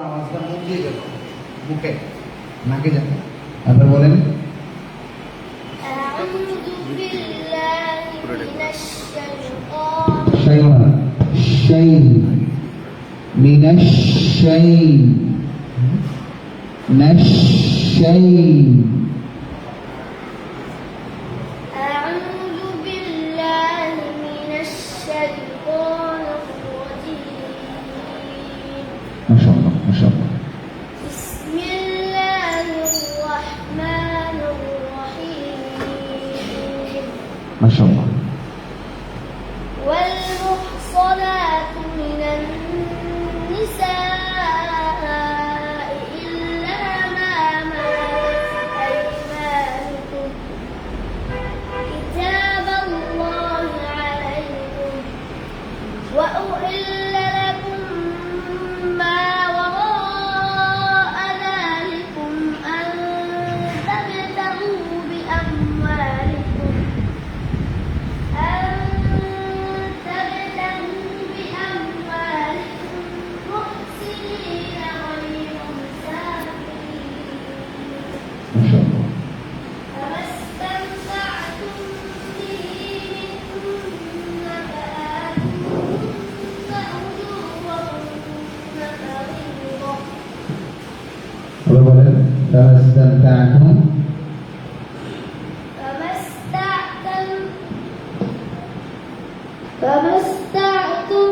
আওয়াজটা মুখ দিয়ে যাবে মুখে নাকে যাবে তারপর বলেন أعوذ بالله من الشيطان شيء شيء من الشيء نشيء ما فاستمتعتم فما استعتم فما استعتم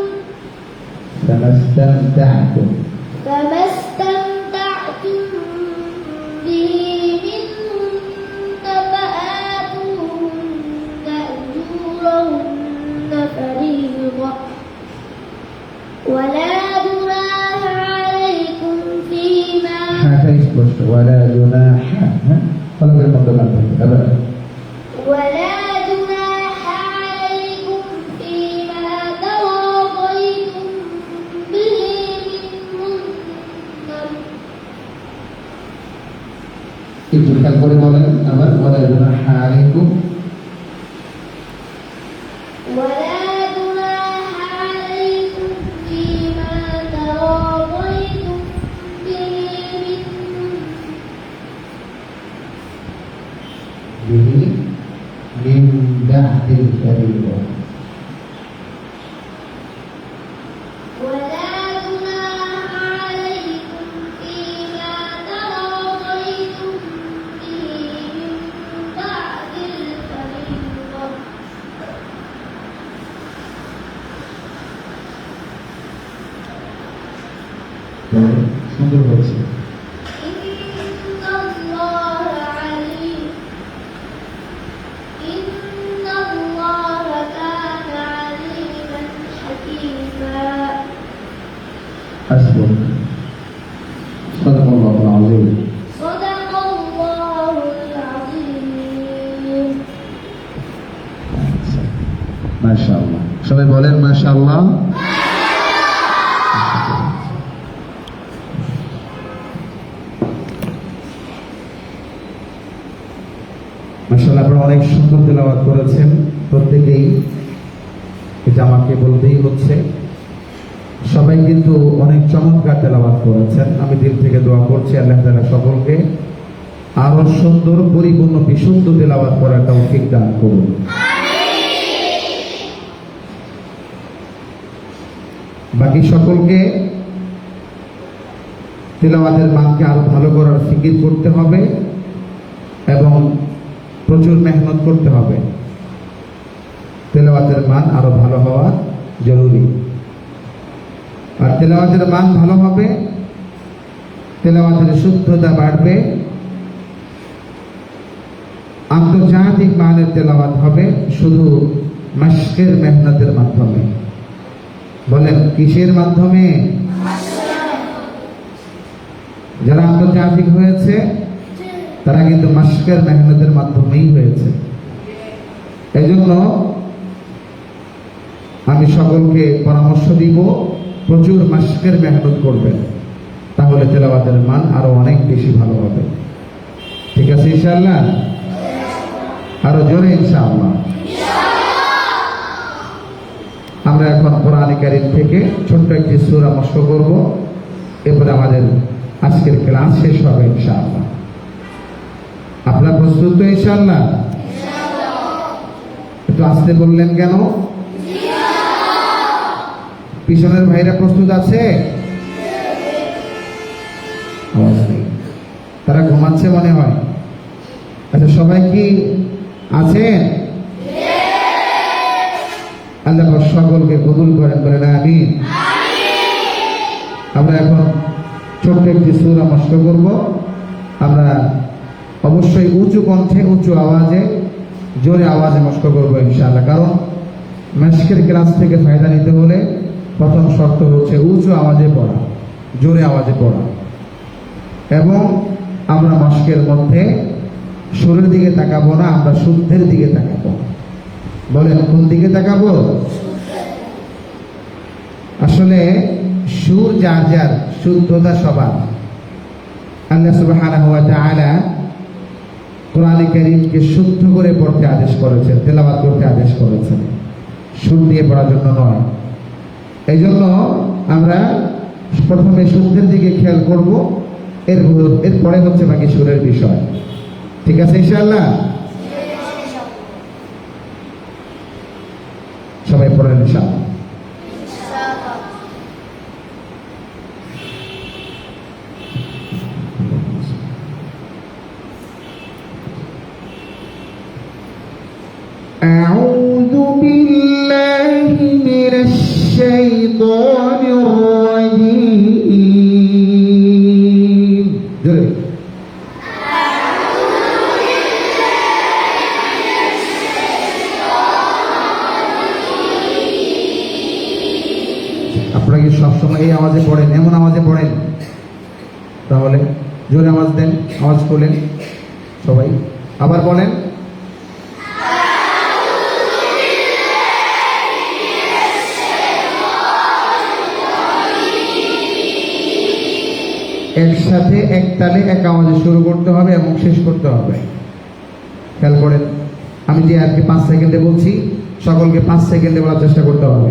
فما استمتعتم Kalau kita menggunakan, kalau ini min dari fariqah 二十多 করেছেন। আমি দিল থেকে দোয়া করছি, আল্লাহ তাআলা সকলকে আরও সুন্দর, পরিপূর্ণ, বিশুদ্ধ তেলাওয়াত করার তৌফিক দান করুন। বাকি সকলকে তেলাওয়াতের মানকে আরও ভালো করার ফিকির করতে হবে এবং প্রচুর মেহনত করতে হবে। তেলাওয়াতের মান আরও ভালো হওয়া জরুরি। আর তেলাওয়াতের মান ভালো হবে তেলাওয়াতের শুদ্ধতা বাড়বে। আন্তর্জাতিক মানের তেলাওয়াত হবে শুধু মাস্কের মেহনতের মাধ্যমে। বলেন, কিসের মাধ্যমে? যারা আন্তর্জাতিক হয়েছে, তারা কিন্তু মাস্কের মেহনতের মাধ্যমেই হয়েছে। এই জন্য আমি সকলকে পরামর্শ দিব, প্রচুর মাস্কের মেহনত করবেন। তাহলে তেলাওয়াতের মান আরও অনেক বেশি ভালো হবে। ঠিক আছে ইনশাল্লাহ আরও জোরে, ইনশাআল্লাহ। আমরা এখন কোরআন থেকে ছোট্ট একটি সূরা মস্ক করব। এরপরে আমাদের আজকের ক্লাস শেষ হবে, ইনশাআল্লাহ। আপনারা প্রস্তুত তো ইনশাআল্লাহ। একটু আসতে বললেন কেন? পিছনের ভাইরা প্রস্তুত আছে? ঘুমাচ্ছে মনে হয়? আচ্ছা সবাই কি আছেন আল্লাহ সকলকে কবুল করেন, বলেন আমি আমরা এখন ছোট্ট একটি সুরা মস্ক করব। আমরা অবশ্যই উঁচু কণ্ঠে, উঁচু আওয়াজে, জোরে আওয়াজে মস্ক করব ইনশাআল্লাহ। কারণ মেশকের ক্লাস থেকে ফায়দা নিতে হলে প্রথম শর্ত হচ্ছে উঁচু আওয়াজে পড়া, জোরে আওয়াজে পড়া। এবং আমরা মস্কের মধ্যে সুরের দিকে তাকাবো না, আমরা শুদ্ধের দিকে তাকাবো। বলেন, কোন দিকে তাকাবো? আসলে সুর যার যার, শুদ্ধতা সবার। আল্লাহ তাআলা কোরআনে কারীমকে শুদ্ধ করে পড়তে আদেশ করেছেন, তেলাওয়াত করতে আদেশ করেছেন। সুর দিয়ে পড়ার জন্য নয়। এই জন্য আমরা প্রথমে শুদ্ধের দিকে খেয়াল করব এর এরপরে হচ্ছে বাকি সুরের বিষয়। ঠিক আছে ইনশাআল্লাহ। সবাই পড়েন ইনশাআল্লাহ। আপনারা কি সবসময় এই আওয়াজে পড়েন, এমন আওয়াজে পড়েন? তাহলে জোরে আওয়াজ দেন, আওয়াজ করলেন সবাই। আবার বলেন, একসাথে এক তালে এক আওয়াজে শুরু করতে হবে এবং শেষ করতে হবে। খেয়াল করেন, আমি যে আর কি পাঁচ সেকেন্ডে বলছি, সকলকে পাঁচ সেকেন্ডে বলার চেষ্টা করতে হবে।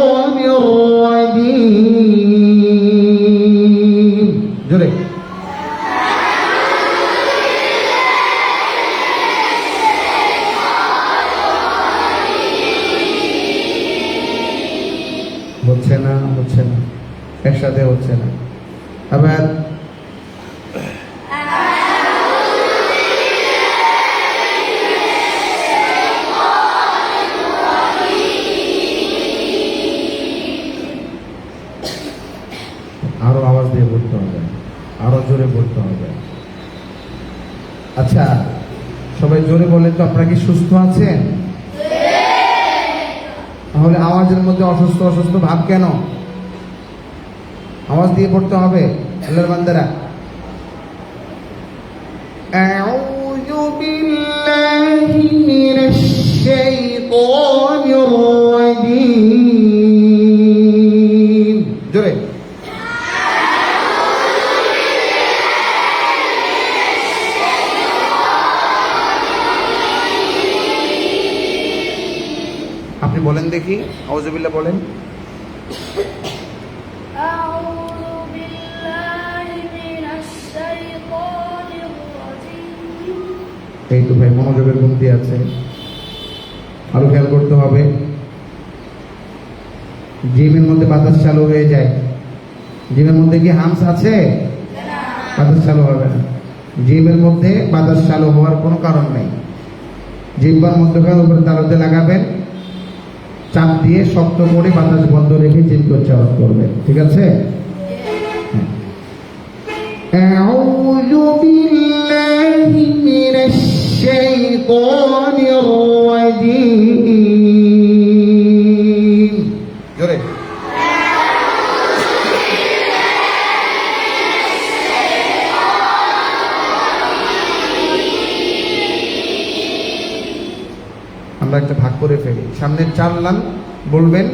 বলেন আপনারা কি সুস্থ আছেন? তাহলে আওয়াজের মধ্যে অসুস্থ অসুস্থ ভাব কেন? আওয়াজ দিয়ে পড়তে হবে, আল্লাহর বান্দারা। নাউজুবিল্লাহ বলেন। এই তো ভাই মনোযোগের কমতি আছে। আরও খেয়াল করতে হবে। জিমের মধ্যে বাতাস চালু হয়ে যায়। জিমের মধ্যে কি হামস আছে? বাতাস চালু হবে না। জিমের মধ্যে বাতাস চালু হওয়ার কোনো কারণ নেই। জিম্বার মধ্যে উপরে তালুতে লাগাবেন। চাপ দিয়ে শক্ত করে বাতাস বন্ধ রেখে জিমকে উচ্চারণ করবেন ঠিক আছে أعوذ بالله من الشيطان الرجيم সামনে চার বলবেন,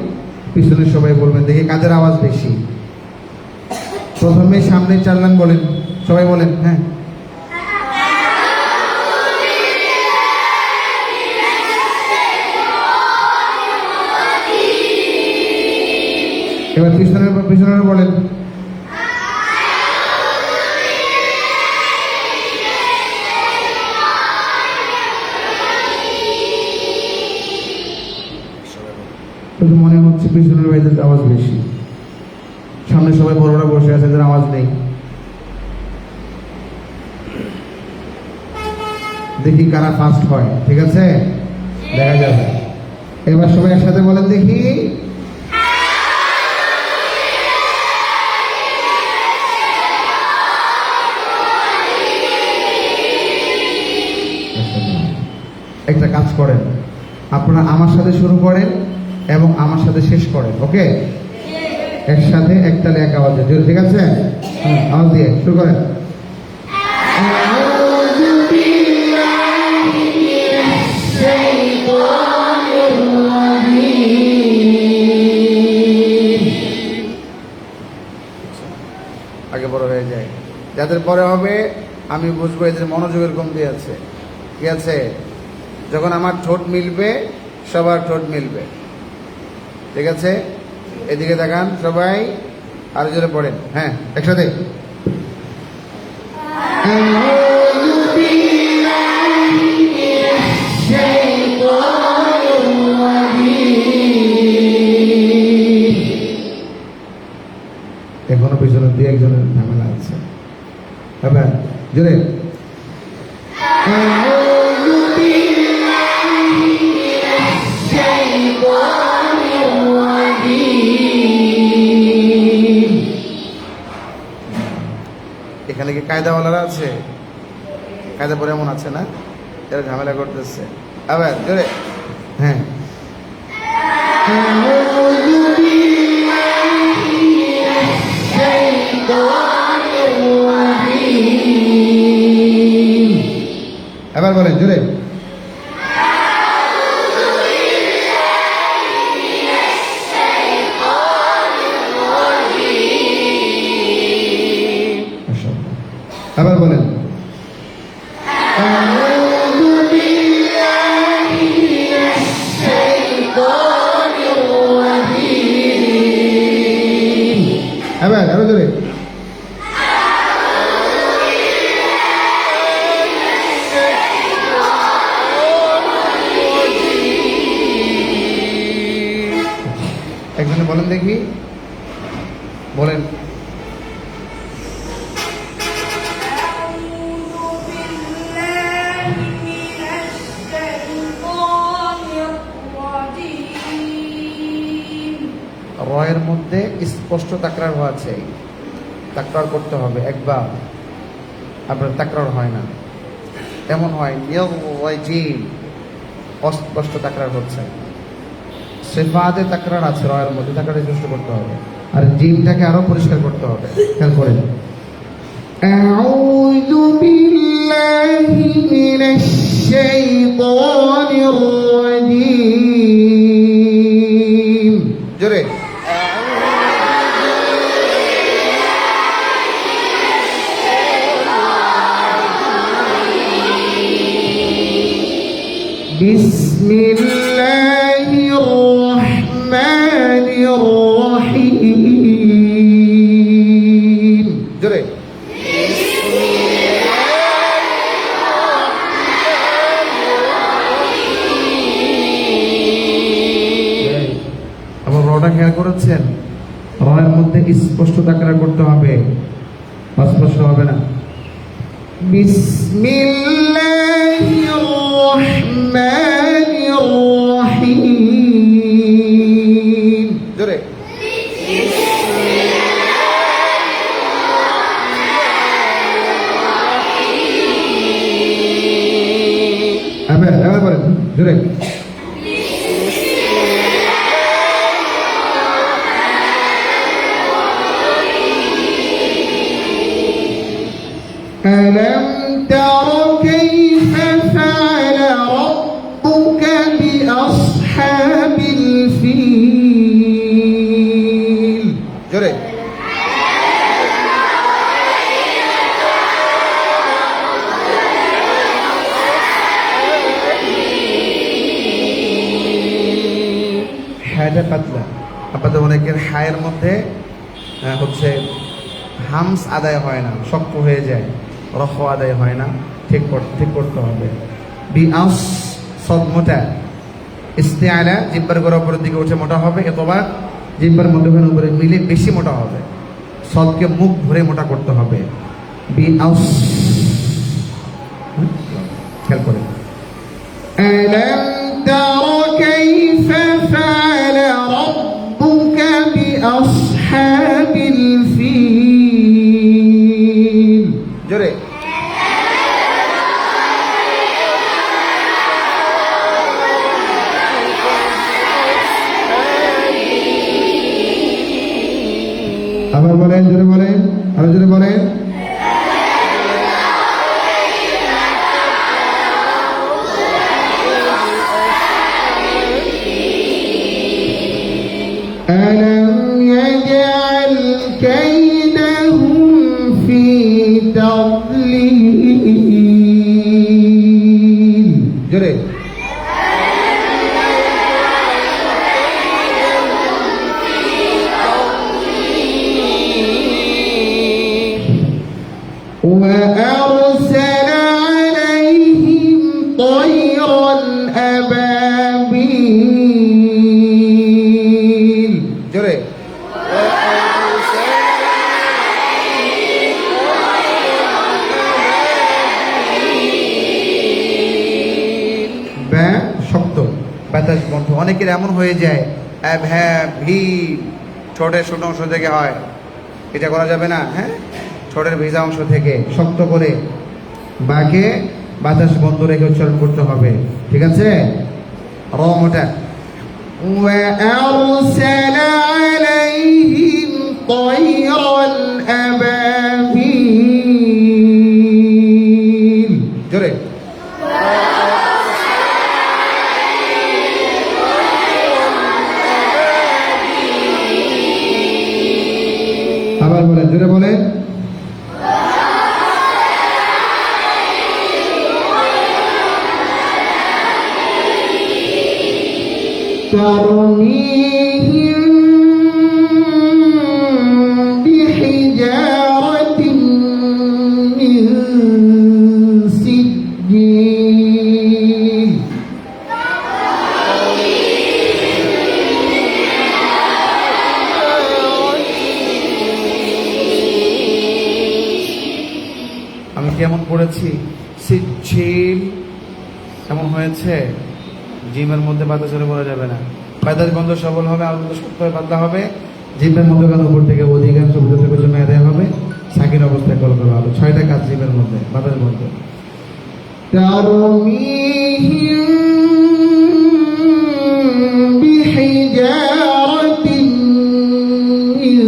পিছনে সবাই বলবেন, দেখি কাজের আওয়াজ বেশি। প্রথমে সামনে চার বলেন, সবাই বলেন হ্যাঁ। এবার পিছনের পিছনের বলেন। কিন্তু মনে হচ্ছে পিছনের ভাইদের আওয়াজ বেশি। সামনে সবাই বড়রা বসে আছে, এদের আওয়াজ নেই। দেখি কারা ফার্স্ট হয়, ঠিক আছে? দেখা যাবে এবার সবাই একসাথে বলেন দেখি। একটা কাজ করেন। আপনারা আমার সাথে শুরু করেন। এবং আমার সাথে শেষ করেন ওকে? একসাথে একতালে এক আওয়াজে জোরে, ঠিক আছে? আওয়াজ দিয়ে শুরু করেন। আগে বড় হয়ে যায়। যাদের পরে হবে আমি বুঝব এদের মনোযোগের কমতি আছে। কি আছে? যখন আমার ঠোঁট মিলবে সবার ঠোঁট মিলবে। ঠিক আছে? এদিকে দেখান সবাই, আরও জোরে পড়েন। হ্যাঁ একসাথে। এখনও পিছনে দুই একজনের ঝামেলা আছে। হ্যাঁ জোরে। কায়দাওয়ালারা আছে? কায়দা পরে এমন আছে না? এরা ঝামেলা করতেছে। আবার, জোরে। হ্যাঁ। এবার বলেন, জোরে। বলেন দেখি। বলেন। রয়ের মধ্যে স্পষ্ট তাকরার চাই তাকরার করতে হবে। একবার। আপনার তাকরার হয় না। এমন হয় জিম অস্পষ্ট তাকরার হচ্ছে। সেফাতে তাকরার আছে রয়ের মধ্যে তাকরার স্পষ্ট করতে হবে আর জিমটাকে আরো পরিষ্কার করতে হবে খেয়াল করেন أعوذ بالله من الشيطان الرجيم আবার রটা খেয়াল করেছেন? রয়ের মধ্যে স্পষ্ট তাকরা করতে হবে? স্পষ্ট হবে না। হামস আদায় হয় না শক্ত হয়ে যায় রফ আদায় হয় না ঠিক কর- ঠিক করতে হবে বি আস সদ মোটা ইস্তেআলা জিব্বার গোড়া উপরের দিকে উঠে মোটা হবে অথবা জিব্বার মধ্যখানে উপরে মিলে বেশি মোটা হবে সদকে মুখ ভরে মোটা করতে হবে বি আস হুম? খেয়াল করে ألم تر كيف فعل ربك بأصحاب الفيل আবার বলেন জোরে বলেন আরও জোরে বলেন। অনেকের এমন হয়ে যায় অ্যাব হ্যাঁ ভি ঠোঁটের ছোট অংশ থেকে হয় এটা করা যাবে না হ্যাঁ ঠোঁটের ভিজা অংশ থেকে শক্ত করে বাকে বাতাস বন্ধ রেখে উচ্চারণ করতে হবে ঠিক আছে র মোটা وأرسل হয়েছে জিমের মধ্যে বাতাস হলে বলা যাবে না বাতাস বন্ধ সবল হবে আর বন্ধ শক্ত হয়ে পাতলা হবে জিমের মধ্যে কাজ উপর থেকে অধিকাংশ ভিতর থেকে জমে আদায় হবে সাকির অবস্থায় কল করা হবে ছয়টা কাজ জিমের মধ্যে বাতাস বন্ধ ترميهم بحجارة من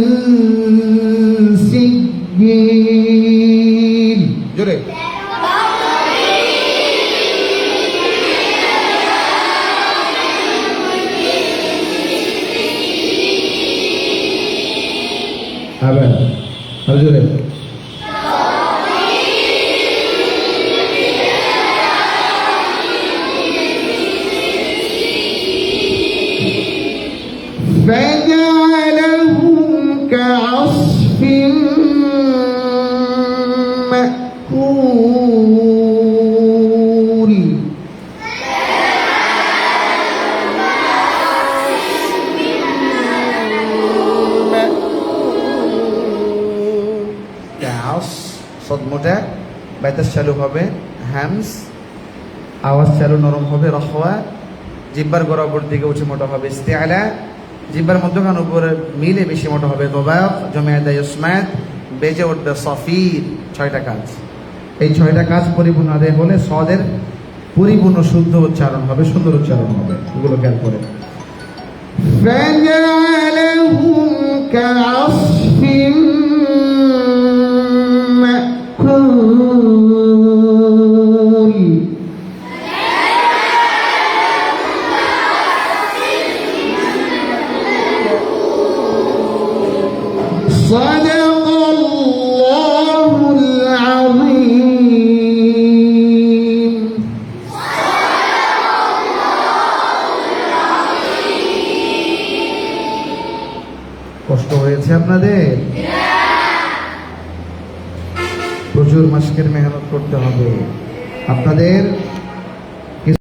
সদমোটা বাতাস চালু হবে হ্যামস আওয়াজ চালু নরম হবে রহওয়া জিব্বার গড়াগড় দিকে উঠে মোটা হবে ইস্তেআলা জিব্বার মধ্যখান উপরে মিলে বেশি মোটা হবে দবাব জমেয়াদা ইসমাত বেজে উঠবে সফির ছয়টা কাজ এই ছয়টা কাজ পরিপূর্ণ আদায় হলে সদের পরিপূর্ণ শুদ্ধ উচ্চারণ হবে সুন্দর উচ্চারণ হবে এগুলো খেয়াল করে فجعلهم كعصف